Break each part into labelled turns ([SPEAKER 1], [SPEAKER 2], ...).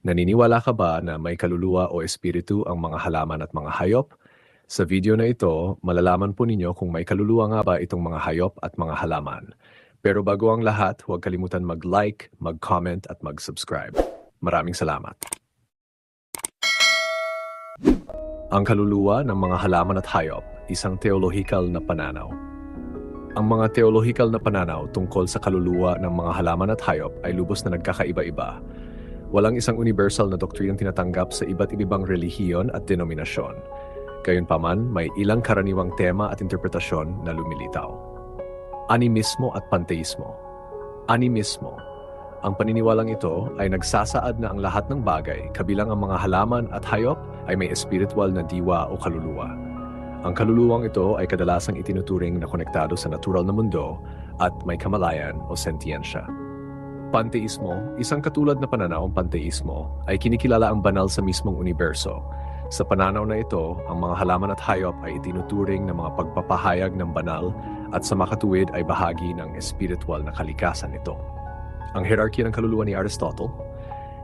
[SPEAKER 1] Naniniwala ka ba na may kaluluwa o espiritu ang mga halaman at mga hayop? Sa video na ito, malalaman po ninyo kung may kaluluwa nga ba itong mga hayop at mga halaman. Pero bago ang lahat, huwag kalimutan mag-like, mag-comment at mag-subscribe. Maraming salamat. Ang kaluluwa ng mga halaman at hayop, isang teolohikal na pananaw. Ang mga teolohikal na pananaw tungkol sa kaluluwa ng mga halaman at hayop ay lubos na nagkakaiba-iba Walang isang universal na doktrinang tinatanggap sa iba't ibang relihiyon at denominasyon. Gayunpaman, may ilang karaniwang tema at interpretasyon na lumilitaw. Animismo at panteismo. Animismo. Ang paniniwalang ito ay nagsasaad na ang lahat ng bagay, kabilang ang mga halaman at hayop, ay may espiritual na diwa o kaluluwa. Ang kaluluwang ito ay kadalasang itinuturing na konektado sa natural na mundo at may kamalayan o sentiyensya. Panteismo, isang katulad na pananaw ang panteismo, ay kinikilala ang banal sa mismong universo. Sa pananaw na ito, ang mga halaman at hayop ay itinuturing na mga pagpapahayag ng banal at sa makatuwid ay bahagi ng espiritual na kalikasan nito. Ang hierarkiya ng kaluluwa ni Aristotle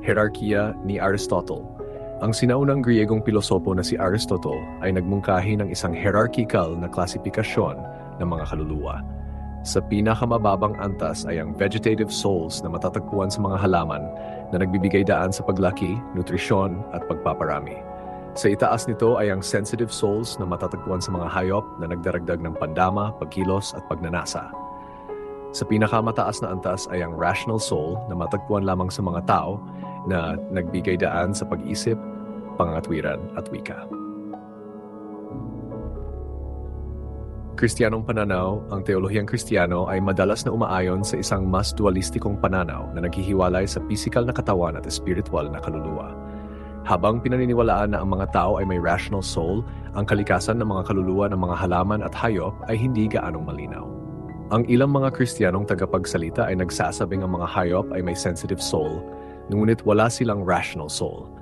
[SPEAKER 1] Hierarkiya ni Aristotle Ang sinaunang Griegong pilosopo na si Aristotle ay nagmungkahi ng isang hierarchical na klasifikasyon ng mga kaluluwa sa pinakamababang antas ay ang vegetative souls na matatagpuan sa mga halaman na nagbibigay daan sa paglaki, nutrisyon at pagpaparami. Sa itaas nito ay ang sensitive souls na matatagpuan sa mga hayop na nagdaragdag ng pandama, pagkilos at pagnanasa. Sa pinakamataas na antas ay ang rational soul na matagpuan lamang sa mga tao na nagbigay daan sa pag-isip, pangatwiran at wika. Kristiyanong pananaw, ang teolohiyang Kristiyano ay madalas na umaayon sa isang mas dualistikong pananaw na naghihiwalay sa pisikal na katawan at spiritual na kaluluwa. Habang pinaniniwalaan na ang mga tao ay may rational soul, ang kalikasan ng mga kaluluwa ng mga halaman at hayop ay hindi gaanong malinaw. Ang ilang mga Kristiyanong tagapagsalita ay nagsasabing ang mga hayop ay may sensitive soul, ngunit wala silang rational soul –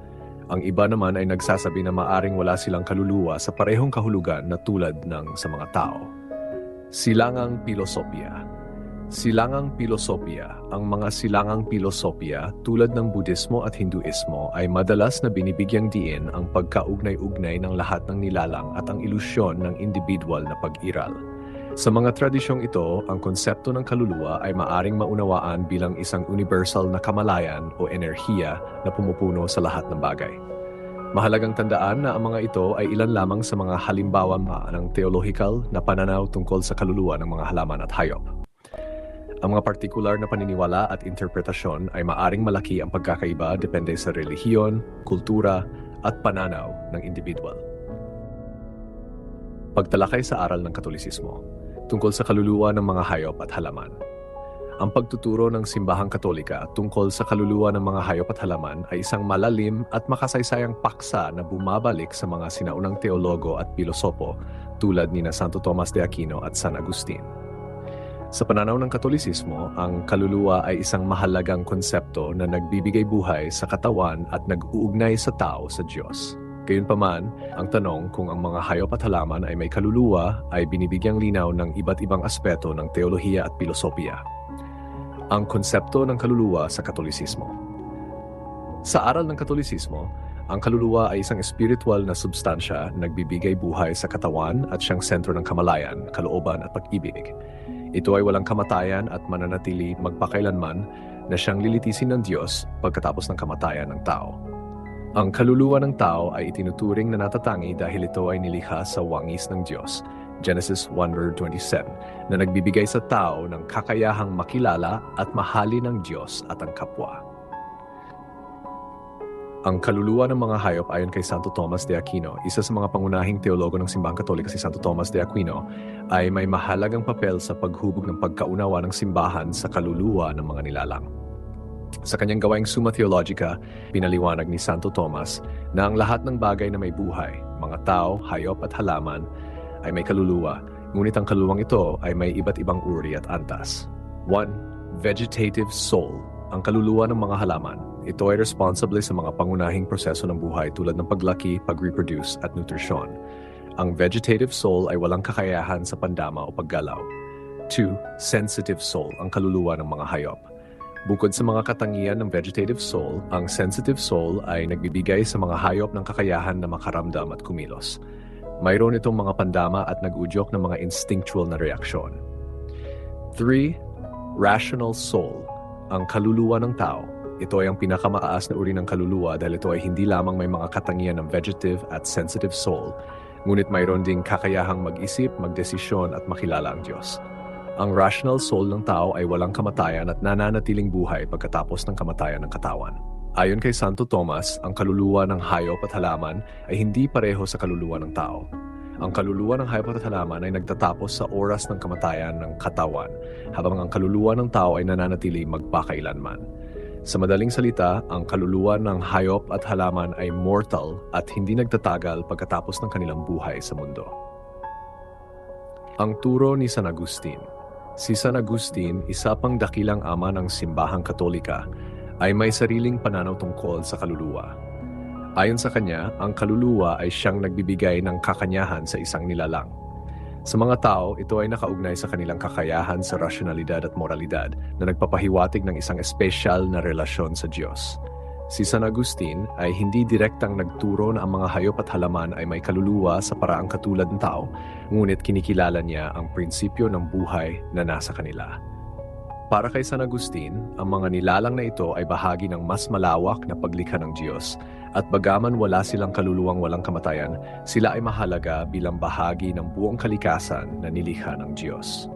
[SPEAKER 1] ang iba naman ay nagsasabi na maaring wala silang kaluluwa sa parehong kahulugan na tulad ng sa mga tao. Silangang Pilosopya Silangang Pilosopya Ang mga silangang pilosopya tulad ng Budismo at Hinduismo ay madalas na binibigyang diin ang pagkaugnay-ugnay ng lahat ng nilalang at ang ilusyon ng individual na pag-iral. Sa mga tradisyong ito, ang konsepto ng kaluluwa ay maaring maunawaan bilang isang universal na kamalayan o enerhiya na pumupuno sa lahat ng bagay. Mahalagang tandaan na ang mga ito ay ilan lamang sa mga halimbawa ng theological na pananaw tungkol sa kaluluwa ng mga halaman at hayop. Ang mga partikular na paniniwala at interpretasyon ay maaring malaki ang pagkakaiba depende sa relihiyon, kultura, at pananaw ng individual. Pagtalakay sa aral ng Katolisismo tungkol sa kaluluwa ng mga hayop at halaman. Ang pagtuturo ng simbahang katolika tungkol sa kaluluwa ng mga hayop at halaman ay isang malalim at makasaysayang paksa na bumabalik sa mga sinaunang teologo at pilosopo tulad ni na Santo Tomas de Aquino at San Agustin. Sa pananaw ng Katolisismo, ang kaluluwa ay isang mahalagang konsepto na nagbibigay buhay sa katawan at nag-uugnay sa tao sa Diyos. Gayunpaman, ang tanong kung ang mga hayop at halaman ay may kaluluwa ay binibigyang linaw ng iba't ibang aspeto ng teolohiya at pilosopiya. Ang konsepto ng kaluluwa sa Katolisismo Sa aral ng Katolisismo, ang kaluluwa ay isang spiritual na substansya na nagbibigay buhay sa katawan at siyang sentro ng kamalayan, kalooban at pag-ibig. Ito ay walang kamatayan at mananatili magpakailanman na siyang lilitisin ng Diyos pagkatapos ng kamatayan ng tao. Ang kaluluwa ng tao ay itinuturing na natatangi dahil ito ay nilikha sa wangis ng Diyos, Genesis 1:27, na nagbibigay sa tao ng kakayahang makilala at mahalin ng Diyos at ang kapwa. Ang kaluluwa ng mga hayop ayon kay Santo Tomas de Aquino, isa sa mga pangunahing teologo ng simbahang katolika si Santo Tomas de Aquino, ay may mahalagang papel sa paghubog ng pagkaunawa ng simbahan sa kaluluwa ng mga nilalang. Sa kanyang gawaing Summa Theologica, pinaliwanag ni Santo Tomas na ang lahat ng bagay na may buhay, mga tao, hayop at halaman, ay may kaluluwa, ngunit ang kaluluwang ito ay may iba't ibang uri at antas. 1. Vegetative soul, ang kaluluwa ng mga halaman. Ito ay responsable sa mga pangunahing proseso ng buhay tulad ng paglaki, pag-reproduce at nutrisyon. Ang vegetative soul ay walang kakayahan sa pandama o paggalaw. 2. Sensitive soul, ang kaluluwa ng mga hayop. Bukod sa mga katangian ng vegetative soul, ang sensitive soul ay nagbibigay sa mga hayop ng kakayahan na makaramdam at kumilos. Mayroon itong mga pandama at nag-udyok ng mga instinctual na reaksyon. 3. Rational soul, ang kaluluwa ng tao. Ito ay ang pinakamaaas na uri ng kaluluwa dahil ito ay hindi lamang may mga katangian ng vegetative at sensitive soul, ngunit mayroon ding kakayahang mag-isip, magdesisyon at makilala ang Diyos. Ang rational soul ng tao ay walang kamatayan at nananatiling buhay pagkatapos ng kamatayan ng katawan. Ayon kay Santo Tomas, ang kaluluwa ng hayop at halaman ay hindi pareho sa kaluluwa ng tao. Ang kaluluwa ng hayop at halaman ay nagtatapos sa oras ng kamatayan ng katawan, habang ang kaluluwa ng tao ay nananatili magpakailanman. Sa madaling salita, ang kaluluwa ng hayop at halaman ay mortal at hindi nagtatagal pagkatapos ng kanilang buhay sa mundo. Ang turo ni San Agustin Si San Agustin, isa pang dakilang ama ng simbahang katolika, ay may sariling pananaw tungkol sa kaluluwa. Ayon sa kanya, ang kaluluwa ay siyang nagbibigay ng kakanyahan sa isang nilalang. Sa mga tao, ito ay nakaugnay sa kanilang kakayahan sa rasyonalidad at moralidad na nagpapahiwatig ng isang espesyal na relasyon sa Diyos. Si San Agustin ay hindi direktang nagturo na ang mga hayop at halaman ay may kaluluwa sa paraang katulad ng tao, ngunit kinikilala niya ang prinsipyo ng buhay na nasa kanila. Para kay San Agustin, ang mga nilalang na ito ay bahagi ng mas malawak na paglikha ng Diyos at bagaman wala silang kaluluwang walang kamatayan, sila ay mahalaga bilang bahagi ng buong kalikasan na nilikha ng Diyos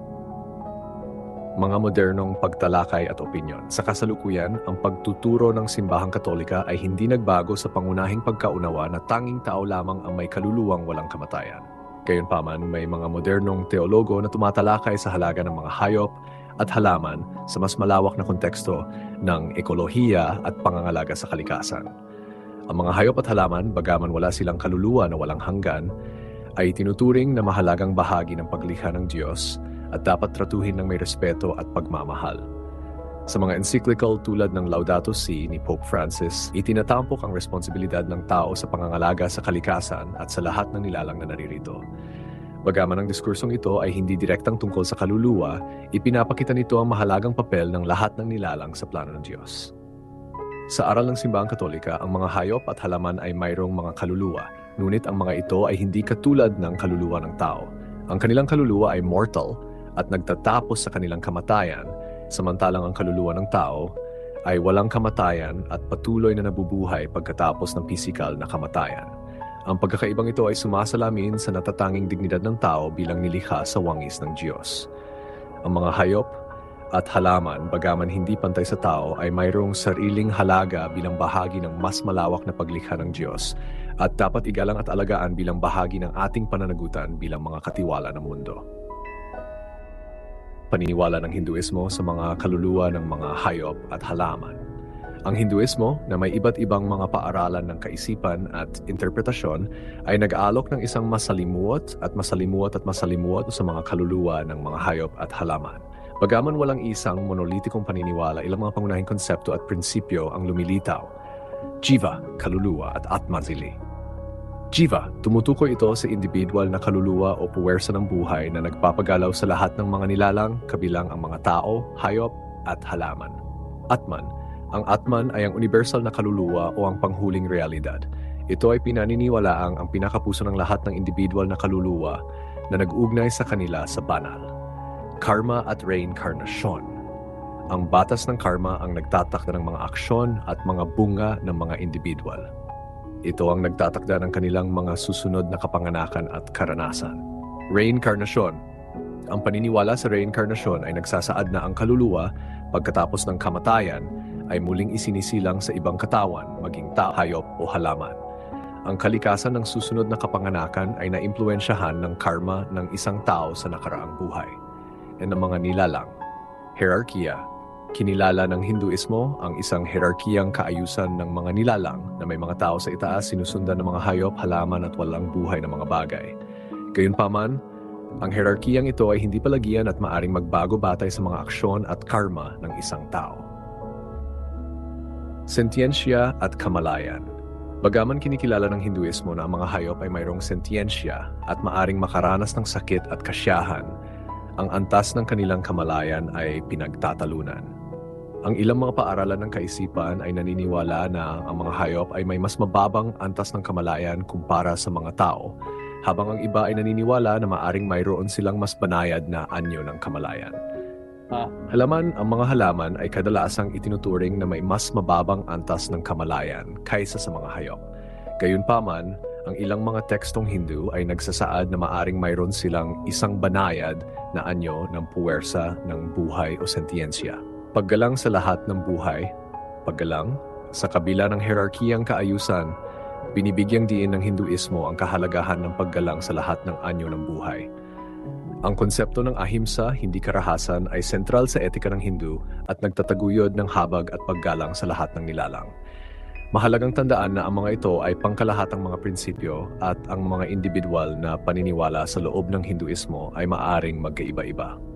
[SPEAKER 1] mga modernong pagtalakay at opinyon. Sa kasalukuyan, ang pagtuturo ng simbahang katolika ay hindi nagbago sa pangunahing pagkaunawa na tanging tao lamang ang may kaluluwang walang kamatayan. Gayunpaman, may mga modernong teologo na tumatalakay sa halaga ng mga hayop at halaman sa mas malawak na konteksto ng ekolohiya at pangangalaga sa kalikasan. Ang mga hayop at halaman, bagaman wala silang kaluluwa na walang hanggan, ay tinuturing na mahalagang bahagi ng paglikha ng Diyos at dapat tratuhin ng may respeto at pagmamahal. Sa mga encyclical tulad ng Laudato Si ni Pope Francis, itinatampok ang responsibilidad ng tao sa pangangalaga sa kalikasan at sa lahat ng nilalang na naririto. Bagaman ang diskursong ito ay hindi direktang tungkol sa kaluluwa, ipinapakita nito ang mahalagang papel ng lahat ng nilalang sa plano ng Diyos. Sa aral ng Simbahang Katolika, ang mga hayop at halaman ay mayroong mga kaluluwa, ngunit ang mga ito ay hindi katulad ng kaluluwa ng tao. Ang kanilang kaluluwa ay mortal at nagtatapos sa kanilang kamatayan, samantalang ang kaluluwa ng tao ay walang kamatayan at patuloy na nabubuhay pagkatapos ng pisikal na kamatayan. Ang pagkakaibang ito ay sumasalamin sa natatanging dignidad ng tao bilang nilikha sa wangis ng Diyos. Ang mga hayop at halaman, bagaman hindi pantay sa tao, ay mayroong sariling halaga bilang bahagi ng mas malawak na paglikha ng Diyos at dapat igalang at alagaan bilang bahagi ng ating pananagutan bilang mga katiwala ng mundo paniniwala ng Hinduismo sa mga kaluluwa ng mga hayop at halaman. Ang Hinduismo, na may iba't ibang mga paaralan ng kaisipan at interpretasyon, ay nag-aalok ng isang masalimuot at masalimuot at masalimuot sa mga kaluluwa ng mga hayop at halaman. Bagaman walang isang monolitikong paniniwala, ilang mga pangunahing konsepto at prinsipyo ang lumilitaw. Jiva, kaluluwa at Atmazili. Jiva, tumutukoy ito sa individual na kaluluwa o puwersa ng buhay na nagpapagalaw sa lahat ng mga nilalang, kabilang ang mga tao, hayop, at halaman. Atman, ang Atman ay ang universal na kaluluwa o ang panghuling realidad. Ito ay pinaniniwalaang ang pinakapuso ng lahat ng individual na kaluluwa na nag-ugnay sa kanila sa banal. Karma at reincarnation. Ang batas ng karma ang nagtatakda ng mga aksyon at mga bunga ng mga individual. Ito ang nagtatakda ng kanilang mga susunod na kapanganakan at karanasan. Reincarnation Ang paniniwala sa reincarnation ay nagsasaad na ang kaluluwa pagkatapos ng kamatayan ay muling isinisilang sa ibang katawan, maging tao, hayop o halaman. Ang kalikasan ng susunod na kapanganakan ay naimpluensyahan ng karma ng isang tao sa nakaraang buhay. E ng mga nilalang, hierarkiya, Kinilala ng Hinduismo ang isang hierarkiyang kaayusan ng mga nilalang na may mga tao sa itaas sinusundan ng mga hayop, halaman at walang buhay na mga bagay. Gayunpaman, ang hierarkiyang ito ay hindi palagian at maaring magbago batay sa mga aksyon at karma ng isang tao. Sentiyensya at kamalayan Bagaman kinikilala ng Hinduismo na ang mga hayop ay mayroong sentiyensya at maaring makaranas ng sakit at kasyahan, ang antas ng kanilang kamalayan ay pinagtatalunan. Ang ilang mga paaralan ng kaisipan ay naniniwala na ang mga hayop ay may mas mababang antas ng kamalayan kumpara sa mga tao, habang ang iba ay naniniwala na maaring mayroon silang mas banayad na anyo ng kamalayan.
[SPEAKER 2] Ah.
[SPEAKER 1] Halaman, ang mga halaman ay kadalasang itinuturing na may mas mababang antas ng kamalayan kaysa sa mga hayop. Gayunpaman, ang ilang mga tekstong Hindu ay nagsasaad na maaring mayroon silang isang banayad na anyo ng puwersa ng buhay o sentiyensya. Paggalang sa lahat ng buhay, paggalang sa kabila ng hierarkiyang kaayusan, binibigyang diin ng Hinduismo ang kahalagahan ng paggalang sa lahat ng anyo ng buhay. Ang konsepto ng ahimsa, hindi karahasan, ay sentral sa etika ng Hindu at nagtataguyod ng habag at paggalang sa lahat ng nilalang. Mahalagang tandaan na ang mga ito ay pangkalahatang mga prinsipyo at ang mga individual na paniniwala sa loob ng Hinduismo ay maaring magkaiba-iba.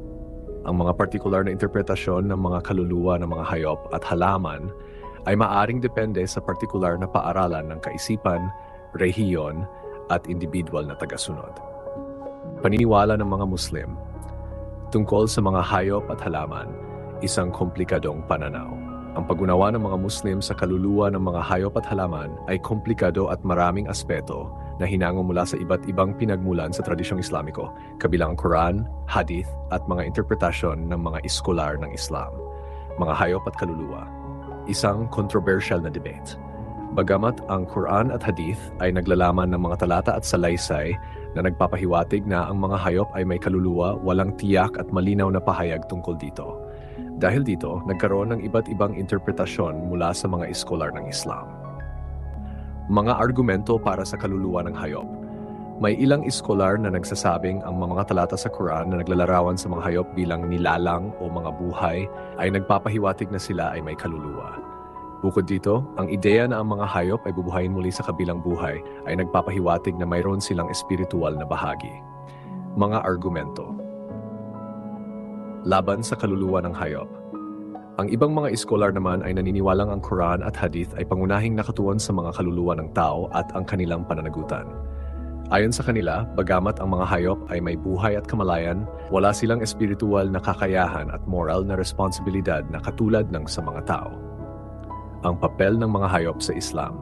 [SPEAKER 1] Ang mga partikular na interpretasyon ng mga kaluluwa ng mga hayop at halaman ay maaring depende sa partikular na paaralan ng kaisipan, rehiyon at individual na tagasunod. Paniniwala ng mga Muslim tungkol sa mga hayop at halaman, isang komplikadong pananaw. Ang pag-unawa ng mga Muslim sa kaluluwa ng mga hayop at halaman ay komplikado at maraming aspeto na hinango mula sa iba't ibang pinagmulan sa tradisyong Islamiko, kabilang ang Quran, Hadith at mga interpretasyon ng mga iskolar ng Islam. Mga hayop at kaluluwa. Isang controversial na debate. Bagamat ang Quran at Hadith ay naglalaman ng mga talata at salaysay na nagpapahiwatig na ang mga hayop ay may kaluluwa, walang tiyak at malinaw na pahayag tungkol dito. Dahil dito, nagkaroon ng iba't ibang interpretasyon mula sa mga iskolar ng Islam. Mga argumento para sa kaluluwa ng hayop. May ilang iskolar na nagsasabing ang mga talata sa Quran na naglalarawan sa mga hayop bilang nilalang o mga buhay ay nagpapahiwatig na sila ay may kaluluwa. Bukod dito, ang ideya na ang mga hayop ay bubuhayin muli sa kabilang buhay ay nagpapahiwatig na mayroon silang espiritual na bahagi. Mga argumento Laban sa kaluluwa ng hayop Ang ibang mga iskolar naman ay naniniwalang ang Quran at Hadith ay pangunahing nakatuon sa mga kaluluwa ng tao at ang kanilang pananagutan. Ayon sa kanila, bagamat ang mga hayop ay may buhay at kamalayan, wala silang espiritual na kakayahan at moral na responsibilidad na katulad ng sa mga tao ang papel ng mga hayop sa Islam.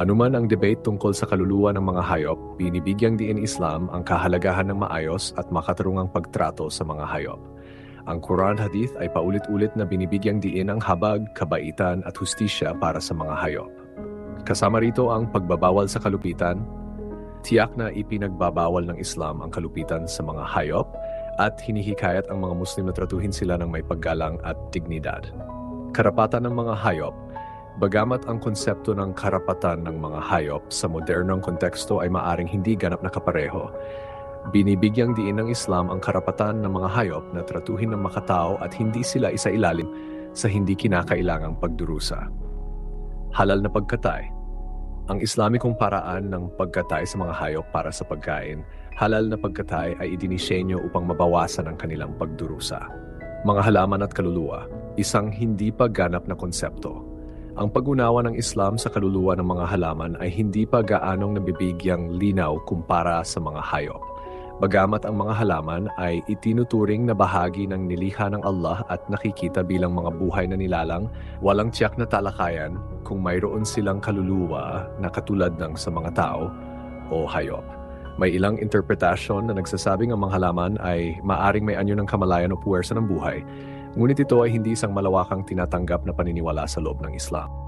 [SPEAKER 1] Anuman ang debate tungkol sa kaluluwa ng mga hayop, binibigyang diin Islam ang kahalagahan ng maayos at makatarungang pagtrato sa mga hayop. Ang Quran Hadith ay paulit-ulit na binibigyang diin ang habag, kabaitan at hustisya para sa mga hayop. Kasama rito ang pagbabawal sa kalupitan, tiyak na ipinagbabawal ng Islam ang kalupitan sa mga hayop at hinihikayat ang mga Muslim na tratuhin sila ng may paggalang at dignidad karapatan ng mga hayop, bagamat ang konsepto ng karapatan ng mga hayop sa modernong konteksto ay maaring hindi ganap na kapareho, binibigyang diin ng Islam ang karapatan ng mga hayop na tratuhin ng makatao at hindi sila isa-ilalim sa hindi kinakailangang pagdurusa. Halal na pagkatay Ang Islamikong paraan ng pagkatay sa mga hayop para sa pagkain, halal na pagkatay ay idinisenyo upang mabawasan ang kanilang pagdurusa. Mga halaman at kaluluwa isang hindi pa ganap na konsepto. Ang pag-unawa ng Islam sa kaluluwa ng mga halaman ay hindi pa gaanong nabibigyang linaw kumpara sa mga hayop. Bagamat ang mga halaman ay itinuturing na bahagi ng nilikha ng Allah at nakikita bilang mga buhay na nilalang, walang tiyak na talakayan kung mayroon silang kaluluwa na katulad ng sa mga tao o hayop. May ilang interpretasyon na nagsasabing ang mga halaman ay maaring may anyo ng kamalayan o puwersa ng buhay, Ngunit ito ay hindi isang malawakang tinatanggap na paniniwala sa loob ng Islam.